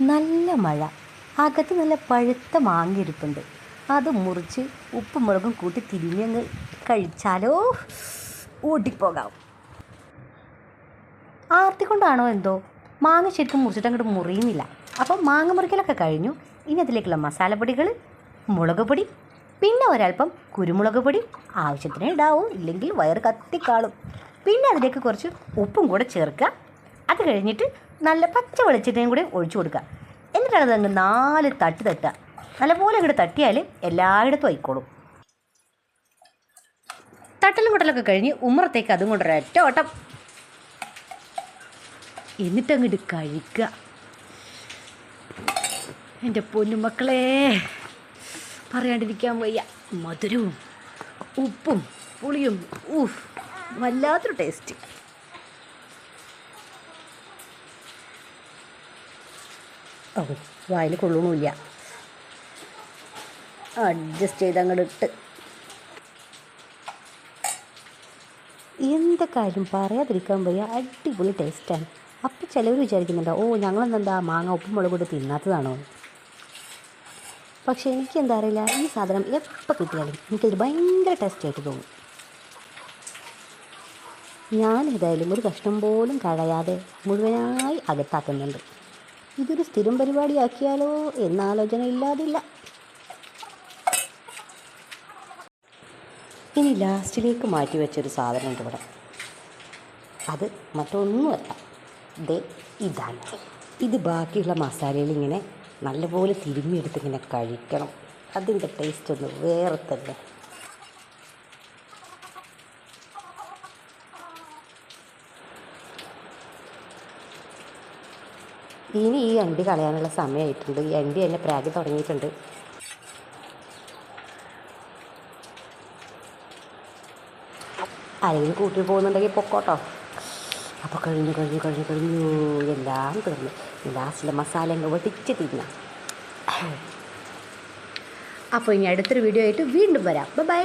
നല്ല മഴ. അകത്ത് നല്ല പഴുത്ത മാങ്ങിരിപ്പുണ്ട് അത് മുറിച്ച് ഉപ്പും മുളകും കൂട്ടി തിരിഞ്ഞങ്ങ് കഴിച്ചാലോ? ഓടിപ്പോകാം. ആർത്തി കൊണ്ടാണോ എന്തോ? മാങ്ങ ശരിക്കും മുറിച്ചിട്ട് അങ്ങോട്ട് മുറിയുന്നില്ല. അപ്പോൾ മാങ്ങ മുറിക്കലൊക്കെ കഴിഞ്ഞു. ഇനി അതിലേക്കുള്ള മസാലപ്പൊടികൾ മുളക് പൊടി പിന്നെ ഒരൽപ്പം കുരുമുളക് പൊടി ആവശ്യത്തിന് ഉണ്ടാവും ഇല്ലെങ്കിൽ വയറ് കത്തിക്കാളും. പിന്നെ അതിലേക്ക് കുറച്ച് ഉപ്പും കൂടെ ചേർക്കുക. അത് കഴിഞ്ഞിട്ട് നല്ല പച്ച വെളിച്ചെണ്ണയും കൂടി ഒഴിച്ചു കൊടുക്കുക. എന്നിട്ടാണ് അതങ്ങ് നാല് തട്ടി തട്ടുക. നല്ലപോലെ ഇങ്ങോട്ട് തട്ടിയാൽ എല്ലായിടത്തും ആയിക്കോളും. തട്ടലും കൊട്ടലൊക്കെ കഴിഞ്ഞ് ഉമ്മറത്തേക്ക് അതും കൊണ്ടൊരൊറ്റ ഓട്ടം എന്നിട്ടങ്ങോട്ട് കഴിക്കുക. എന്റെ പൊന്നുമക്കളെ പറയാണ്ടിരിക്കാൻ വയ്യ. മധുരവും ഉപ്പും പുളിയും ഊഫ് വല്ലാത്തൊരു ടേസ്റ്റ് വായിൽ കൊള്ളണമില്ല അഡ്ജസ്റ്റ് ചെയ്ത് അങ്ങോട്ട് ഇട്ട് എന്ത് കാര്യം പറയാതിരിക്കാൻ വയ്യ? അടിപൊളി ടേസ്റ്റാണ് അപ്പം ചിലവർ വിചാരിക്കുന്നുണ്ടോ ഓ ഞങ്ങളെന്താ മാങ്ങ ഉപ്പും മുളക് കൊണ്ട് തിന്നാത്തതാണോ? പക്ഷേ എനിക്ക് എന്താ അറിയില്ല ഈ സാധനം എപ്പോൾ കിട്ടിയാലും എനിക്കത് ഭയങ്കര ടേസ്റ്റായിട്ട് തോന്നും. ഞാൻ ഏതായാലും ഒരു കഷ്ണം പോലും കളയാതെ മുഴുവനായി അകത്താക്കുന്നുണ്ട്. ഇതൊരു സ്ഥിരം പരിപാടിയാക്കിയാലോ എന്ന ആലോചന ഇല്ലാതില്ല ഇനി ലാസ്റ്റിലേക്ക് മാറ്റി വെച്ചൊരു സാധനമുണ്ട് ഇവിടെ. അത് മറ്റൊന്നുമല്ല ദേ ഇതാണ്. ഇത് ബാക്കിയുള്ള മസാലയിൽ ഇങ്ങനെ നല്ലപോലെ തിരുമ്മിയെടുത്ത് ഇങ്ങനെ കഴിക്കണം. അതിന്റെ ടേസ്റ്റ് ഒന്ന് വേറെ തന്നെ. ഇനി ഈ അണ്ടി കളയാനുള്ള സമയമായിട്ടുണ്ട് ഈ അണ്ടി എന്നെ പ്രാഗി തുടങ്ങിയിട്ടുണ്ട്. ആരെങ്കിലും കൂട്ടി പോകുന്നുണ്ടെങ്കിൽ പൊക്കോട്ടോ. അപ്പോൾ കഴിഞ്ഞു കഴിഞ്ഞു കഴിഞ്ഞു കഴിഞ്ഞു. എല്ലാം തീർന്നു. ലാസ്റ്റിലെ മസാല അങ്ങ് വെട്ടിച്ച് തിന്നാം. അപ്പോൾ ഇനി അടുത്തൊരു വീഡിയോ ആയിട്ട് വീണ്ടും വരാം. ബൈ